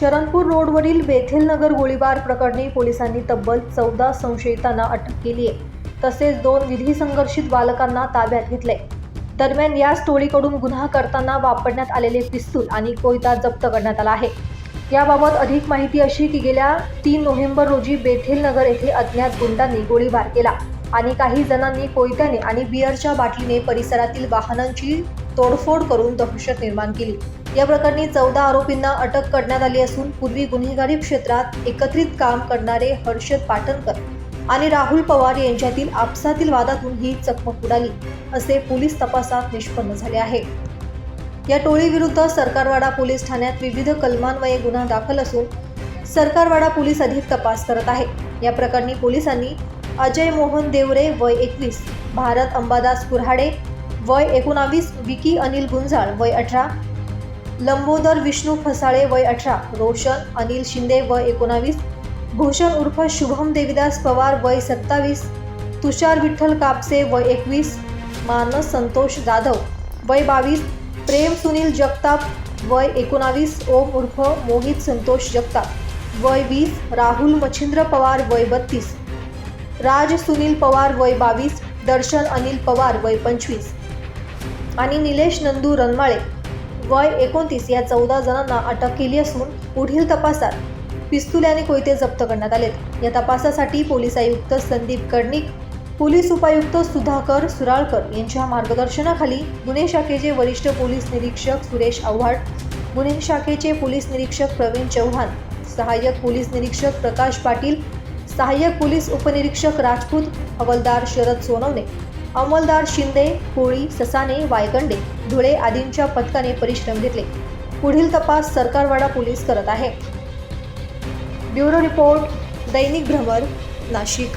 शरणपूर रोडवरील बेथेलनगर गोळीबार प्रकरणी पोलिसांनी तब्बल चौदा संशयितांना अटक केली आहे. तसेच दोन विधी संघर्षित बालकांना ताब्यात घेतले दरम्यान याच टोळीकडून गुन्हा करताना वापरण्यात आलेले पिस्तूल आणि कोयता जप्त करण्यात आला आहे. याबाबत अधिक माहिती अशी की गेल्या तीन नोव्हेंबर रोजी बेथेल नगर येथे अज्ञात गुंडांनी गोळीबार केला आणि काही जणांनी कोयत्याने आणि बिअरच्या बाटलीने परिसरातील वाहनांची तोडफोड करून दहशत निर्माण केली. या प्रकरणी चौदा आरोपींना अटक करण्यात आली असून पूर्वी गुन्हेगारी क्षेत्रात एकत्रित काम करणारे हर्षद पाटणकर आणि राहुल पवार यांच्यातील आपसातील वादातून ही चकमक उडाली असे पोलीस तपासात निष्पन्न झाले आहे. या टोळीविरुद्ध सरकारवाडा पोलीस ठाण्यात विविध कलमान्वये गुन्हा दाखल असून सरकारवाडा पोलीस अधिक तपास करत आहे. या प्रकरणी पोलिसांनी अजय मोहन देवरे वय एकवीस भारत अंबादास कुऱ्हाडे वय एकोणावीस विकी अनिल गुंजाळ वय अठरा लंबोदर विष्णू फसाळे वय अठरा रोशन अनिल शिंदे वय एकोणावीस भूषण उर्फ शुभम देविदास पवार वय सत्तावीस तुषार विठ्ठल कापसे वय एकवीस मानस संतोष जाधव वय बावीस प्रेम सुनील जगताप वय एकोणावीस ओम उर्फ मोहित संतोष जगताप वय वीस राहुल मच्छिंद्र पवार वय बत्तीस राज सुनील पवार वय बावीस दर्शन अनिल पवार वय पंचवीस आणि निलेश नंदू रनमाळे वय एकोणतीस या चौदा जणांना अटक केली असून पुढील तपासात पिस्तुल आणि कोयते जप्त करण्यात आलेत. या तपासासाठी पोलीस आयुक्त संदीप कर्णिक पोलीस उपायुक्त सुधाकर सुराळकर यांच्या मार्गदर्शनाखाली गुन्हे शाखेचे वरिष्ठ पोलीस निरीक्षक सुरेश आव्हाड गुन्हे शाखेचे पोलीस निरीक्षक प्रवीण चव्हाण सहाय्यक पोलीस निरीक्षक प्रकाश पाटील सहाय्यक पोलीस उपनिरीक्षक राजपूत हवलदार शरद सोनवणे अंमलदार शिंदे कोळी ससाने वायगंडे धुळे आदींच्या पथकाने परिश्रम घेतले. पुढील तपास सरकारवाडा पोलीस करत आहे. ब्युरो रिपोर्ट दैनिक भ्रमर नाशिक.